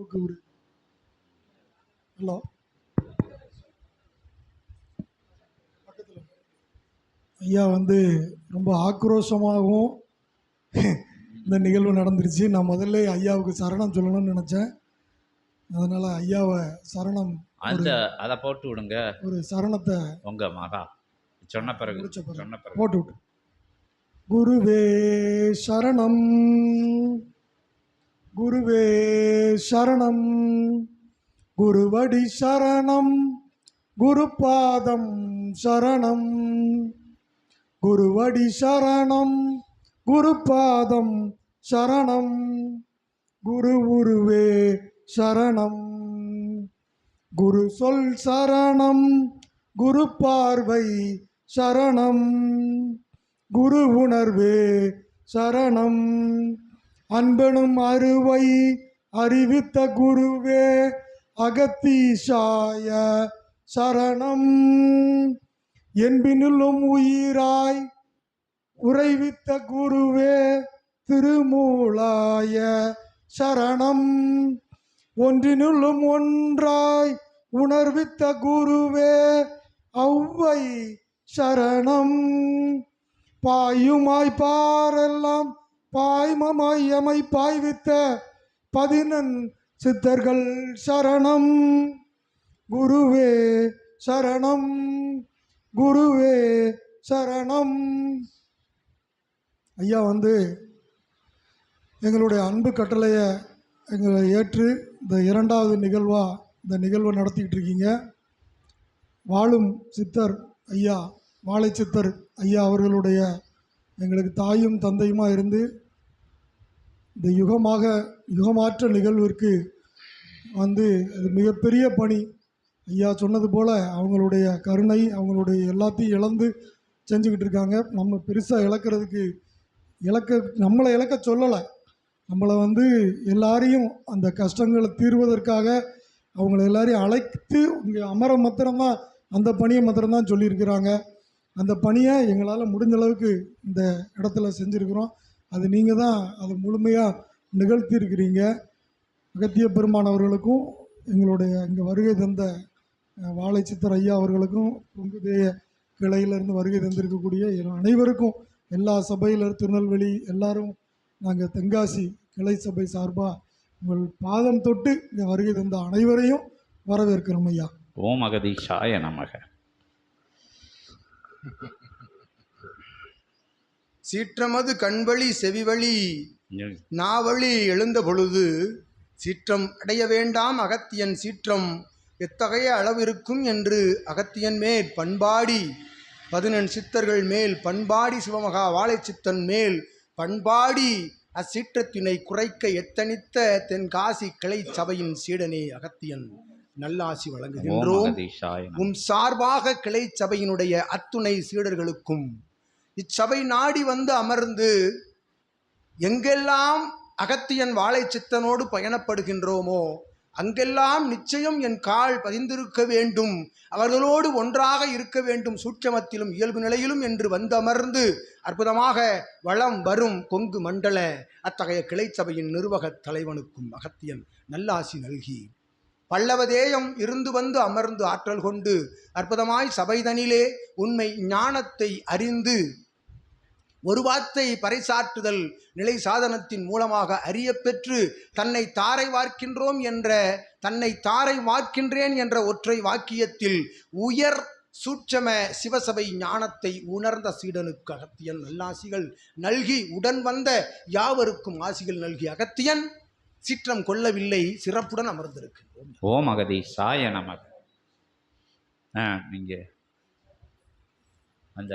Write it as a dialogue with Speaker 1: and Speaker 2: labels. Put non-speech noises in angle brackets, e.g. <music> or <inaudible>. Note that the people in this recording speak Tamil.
Speaker 1: ஒரு ஹலோ பக்கத்தில். ஐயா வந்து ரொம்ப ஆக்ரோஷமாகவும் <laughs> இந்த நிகழ்வு நடந்துருச்சு. நான் முதல்ல ஐயாவுக்கு சரணம் சொல்லணும்னு நினச்சேன். அதனால் ஐயாவை சரணம்
Speaker 2: அந்த அதை போட்டு விடுங்க.
Speaker 1: ஒரு சரணத்தை
Speaker 2: உங்க மகா. சொன்ன பிறகு. சொன்ன பிறகு.
Speaker 1: போட்டு விட்டு குருவே சரணம். குருவே சரணம். குருவடி சரணம். குருபாதம் சரணம். குருவடி சரணம். குருபாதம் சரணம். குரு உருவே சரணம். குரு சொல் சரணம். குரு பார்வை சரணம். குரு உணர்வே சரணம். அன்பனும் அருவை அறிவித்த குருவே அகத்தீசாய சரணம். என்பினுள்ளும் உயிராய் உறைவித்த குருவே திருமூலாய சரணம். ஒன்றினுள்ளும் ஒன்றாய் உணர்வித்த குருவே ஔவை சரணம். பாயுமாய் பாரெல்லாம் பாய்மமாய் எமை பாய்வித்த பதினன் சித்தர்கள் சரணம். குருவே சரணம். குருவே சரணம். ஐயா வந்து எங்களுடைய அன்பு கட்டளையை எங்களை ஏற்று இந்த இரண்டாவது நிகழ்வாக இந்த நிகழ்வை நடத்திக்கிட்டு இருக்கீங்க. வாழும் சித்தர் ஐயா வாழை சித்தர் ஐயா அவர்களுடைய எங்களுக்கு தாயும் தந்தையுமா இருந்து இந்த யுகமாக யுகமாற்ற நிகழ்விற்கு வந்து அது மிகப்பெரிய பணி. ஐயா சொன்னது போல் அவங்களுடைய கருணை அவங்களுடைய எல்லாத்தையும் இழந்து செஞ்சுக்கிட்டு இருக்காங்க. நம்ம பெருசாக இழக்கிறதுக்கு இழக்க நம்மளை இழக்க சொல்லலை. நம்மளை வந்து எல்லாரையும் அந்த கஷ்டங்களை தீர்வதற்காக அவங்கள எல்லாரையும் அழைத்து இங்கே அமர மாத்திரம்தான் அந்த பணியை மாத்திரம்தான் சொல்லியிருக்கிறாங்க. அந்த பணியை எங்களால் முடிஞ்ச அளவுக்கு இந்த இடத்துல செஞ்சுருக்கிறோம். அது நீங்கள் தான் அதை முழுமையாக நிகழ்த்தியிருக்கிறீங்க. அகத்திய பெருமான் அவர்களுக்கும் எங்களுடைய இங்கே வருகை தந்த வாழை சித்தர் ஐயா அவர்களுக்கும் பொங்குதேய கிளையிலிருந்து வருகை தந்திருக்கக்கூடிய அனைவருக்கும் எல்லா சபையில் திருநெல்வேலி எல்லாரும் நாங்கள் தென்காசி கிளை சபை சார்பாக உங்கள் பாதம் தொட்டு இங்கே வருகை தந்த அனைவரையும் வரவேற்கிறோம் ஐயா.
Speaker 2: ஓம் அகதீஷாய நமக.
Speaker 3: சீற்றமது கண்வழி செவிவழி நாவழி எழுந்த பொழுது சீற்றம் அடைய வேண்டாம் அகத்தியன் சீற்றம் எத்தகைய அளவிருக்கும் என்று அகத்தியன் மேல் பண்பாடி பதினெண் சித்தர்கள் மேல் பண்பாடி சிவமகா வாழைச்சித்தன் மேல் பண்பாடி அச்சீற்றத்தினை குறைக்க எத்தனித்த தென்காசி கிளை சபையின் சீடனே அகத்தியன். நல்லாசி வழங்குகின்றோம். உம் சார்பாக கிளை சபையினுடைய அத்துணை சீடர்களுக்கும் இச்சபை நாடி வந்து அமர்ந்து எங்கெல்லாம் அகத்தியன் வாழை சித்தனோடு பயணப்படுகின்றோமோ அங்கெல்லாம் நிச்சயம் என் கால் பதிந்திருக்க வேண்டும். அவர்களோடு ஒன்றாக இருக்க வேண்டும். சூட்சமத்திலும் இயல்பு நிலையிலும் என்று வந்து அமர்ந்து அற்புதமாக வளம் வரும் கொங்கு மண்டல அத்தகைய கிளை சபையின் நிர்வாகத் தலைவனுக்கும் அகத்தியன் நல்லாசி நல்கி. பல்லவதேயம் இருந்து வந்து அமர்ந்து ஆற்றல் கொண்டு அற்புதமாய் சபைதனிலே உண்மை ஞானத்தை அறிந்து ஒரு வார்த்தை பறைசாற்றுதல் நிலை சாதனத்தின் மூலமாக அறியப்பெற்று தன்னை தாரை வார்க்கின்றோம் என்ற தன்னை தாரை வார்க்கின்றேன் என்ற ஒற்றை வாக்கியத்தில் உயர் சூட்சம சிவசபை ஞானத்தை உணர்ந்த சீடனுக்கு அகத்தியன் நல்லாசிகள் நல்கி உடன் வந்த யாவருக்கும் ஆசிகள் நல்கி அகத்தியன் சீற்றம் கொள்ளவில்லை சிறப்புடன் அமர்ந்திருக்கின்றோம்
Speaker 2: ஓம் சாய நமக. ஆ நீங்கள் அந்த